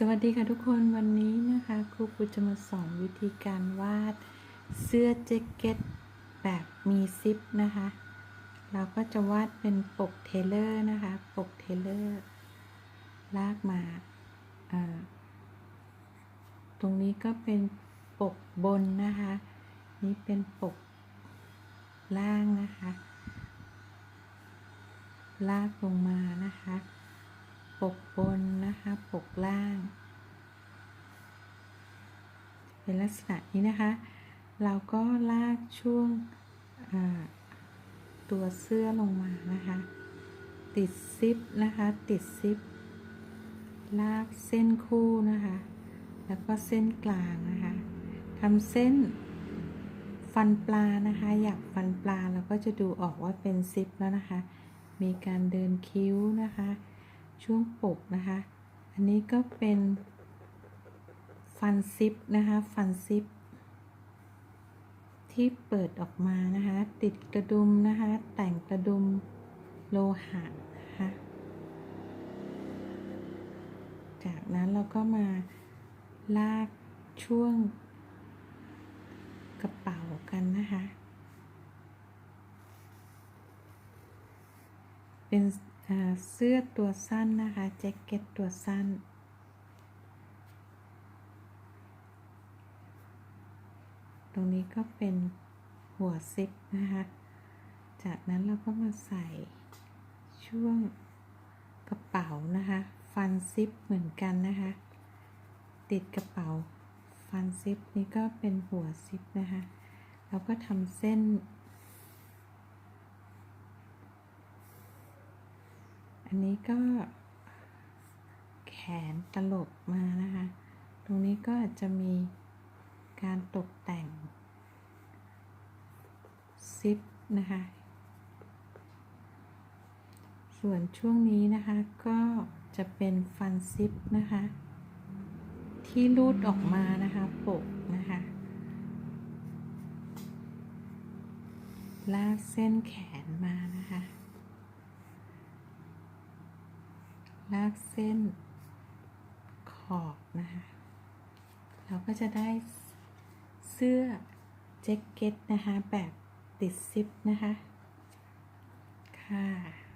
สวัสดีค่ะทุกคนวันนี้นะคะครูปูจะมาสอนวิธีการวาดเสื้อแจ็คเก็ตแบบมีซิปนะคะ เราก็จะวาดเป็นปกเทเลอร์นะคะ ปกเทเลอร์ลากมาอ่าตรงนี้ก็เป็นปกบนนะคะ นี่เป็นปกล่างนะคะ ลากลงมานะคะ ปกบนนะคะ ปกล่าง เป็นลักษณะนี้นะคะ เราก็ลากช่วงตัวเสื้อลงมานะคะ ติดซิปนะคะ ติดซิป ลากเส้นคู่นะคะ แล้วก็เส้นกลางนะคะทำเส้นฟันปลานะคะ อยากฟันปลาเราก็จะดูออกว่าเป็นซิปแล้วนะคะ มีการเดินคิ้วนะคะ ช่วงปกนะคะ อันนี้ก็เป็นฟันซิปนะคะ ฟันซิป ที่เปิดออกมานะคะ ติดกระดุมนะคะ แต่งกระดุมโลหะนะคะ จากนั้นเราก็มาลากช่วงกระเป๋ากันนะคะ เป็นเสื้อตัวสั้นนะคะ แจ็คเก็ตตัวสั้น ตรงนี้ก็เป็นหัวซิปนะคะ จากนั้นเราก็มาใส่ช่วงกระเป๋านะคะ ฟันซิปเหมือนกันนะคะ ติดกระเป๋าฟันซิปนี้ก็เป็นหัวซิปนะคะแล้วก็ทำเส้น อันนี้ก็ แขนตลบมานะคะ ตรงนี้ก็อาจจะมีการตกแต่งซิปนะคะ ส่วนช่วงนี้นะคะก็จะเป็นฟันซิปนะคะ ที่รูดออกมานะคะปกนะคะลากเส้นแขนมานะคะ ลากเส้นขอบนะคะ เราก็จะได้เสื้อแจ็คเก็ตนะคะ แบบติดซิปนะคะ ค่ะ